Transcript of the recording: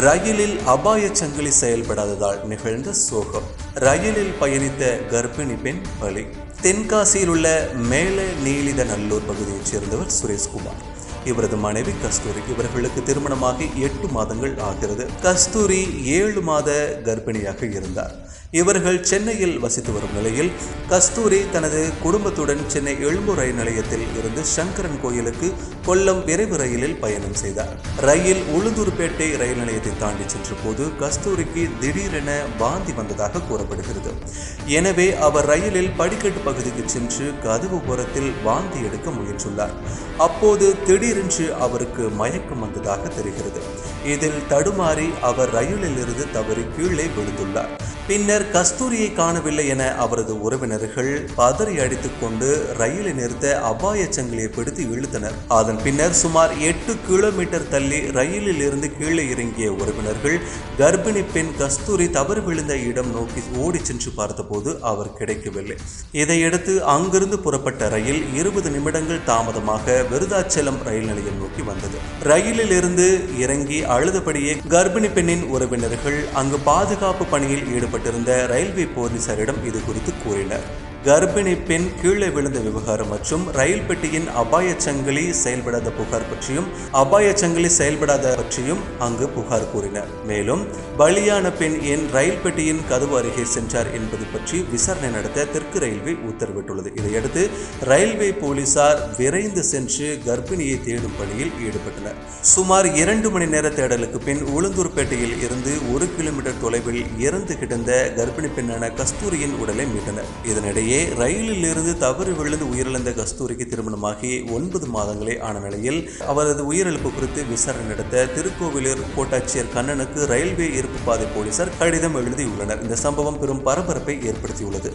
ரயிலில் அபாய சங்கிலி செயல்படாததால் நிகழ்ந்த சோகம். ரயிலில் பயணித்த கர்ப்பிணி பெண் பலி. தென்காசியில் உள்ள மேல நீலித நல்லூர் பகுதியைச் சேர்ந்தவர் சுரேஷ்குமார் இவரது மனைவி கஸ்தூரி இவர்களுக்கு திருமணமாகி எட்டு மாதங்கள் ஆகிறது. கஸ்தூரி ஏழு மாத கர்ப்பிணியாக இருந்தார். இவர்கள் சென்னையில் வசித்து வரும் நிலையில் கஸ்தூரி தனது குடும்பத்துடன் சென்னை எழும்பூர் ரயில் நிலையத்தில் இருந்து சங்கரன் கோயிலுக்கு கொல்லம் விரைவு ரயிலில் பயணம் செய்தார். ரயில் உளுந்தூர்பேட்டை ரயில் நிலையத்தை தாண்டி சென்ற போது கஸ்தூரிக்கு திடீரென வாந்தி வந்ததாக கூறப்படுகிறது. எனவே அவர் ரயிலில் படிக்கட்டு பகுதிக்கு சென்று கதவு ஓரத்தில் வாந்தி எடுக்க முயன்றுள்ளார். அப்போது திடீரென்று அவருக்கு மயக்கம் வந்ததாக தெரிகிறது. இதில் தடுமாறி அவர் ரயிலில் இருந்து தவறி கீழே விழுந்துள்ளார். பின்னர் பின்னர் கஸ்தூரியை காணவில்லை என அவரது உறவினர்கள் பதறி அடித்துக் கொண்டு ரயிலை நிறுத்த அபாய சங்கிலியை பிடித்து இழுத்தனர். அதன் பின்னர் சுமார் எட்டு கிலோமீட்டர் தள்ளி ரயிலில் இருந்து கீழே இறங்கிய உறவினர்கள் கர்ப்பிணி பெண் கஸ்தூரி தவறு விழுந்த இடம் நோக்கி ஓடி சென்று பார்த்தபோது அவர் கிடைக்கவில்லை. இதையடுத்து அங்கிருந்து புறப்பட்ட ரயில் இருபது நிமிடங்கள் தாமதமாக விருதாச்சலம் ரயில் நிலையம் நோக்கி வந்தது. ரயிலில் இருந்து இறங்கி அழுதபடியே கர்ப்பிணி பெண்ணின் உறவினர்கள் அங்கு பாதுகாப்பு பணியில் ஈடுபட்டிருந்த ரயில்வே போலீசாரிடம் இது குறித்து கூறினர். கர்ப்பிணி பெண் கீழே விழுந்த விவகாரம் மற்றும் ரயில் பெட்டியின் அபாய சங்கிலி செயல்படாத புகார் பற்றியும் அபாய சங்கிலி செயல்படாத பற்றியும் அங்கு புகார் கூறினர். மேலும் பலியான பெண் ஏன் ரயில் பெட்டியின் கதவு அருகே சென்றார் என்பது பற்றி விசாரணை நடத்த தெற்கு ரயில்வே உத்தரவிட்டுள்ளது. இதையடுத்து ரயில்வே போலீசார் விரைந்து சென்று கர்ப்பிணியை தேடும் பணியில் ஈடுபட்டனர். சுமார் இரண்டு மணி நேர தேடலுக்கு பின் உளுந்தூர்பேட்டையில் இருந்து ஒரு கிலோமீட்டர் தொலைவில் இறந்து கிடந்த கர்ப்பிணி பெண்ணான கஸ்தூரியின் உடலை மீட்டனர். இதனிடையே ரயிலில் இருந்து தவறு விழுந்து உயிரிழந்த கஸ்தூரிக்கு திருமணமாகி ஒன்பது மாதங்களே ஆன நிலையில் அவரது உயிரிழப்பு குறித்து விசாரணை நடத்த திருக்கோவிலூர் கோட்டாட்சியர் கண்ணனுக்கு ரயில்வே இருப்பு பாதை போலீசார் கடிதம் எழுதியுள்ளனர். இந்த சம்பவம் பெரும் பரபரப்பை ஏற்படுத்தியுள்ளது.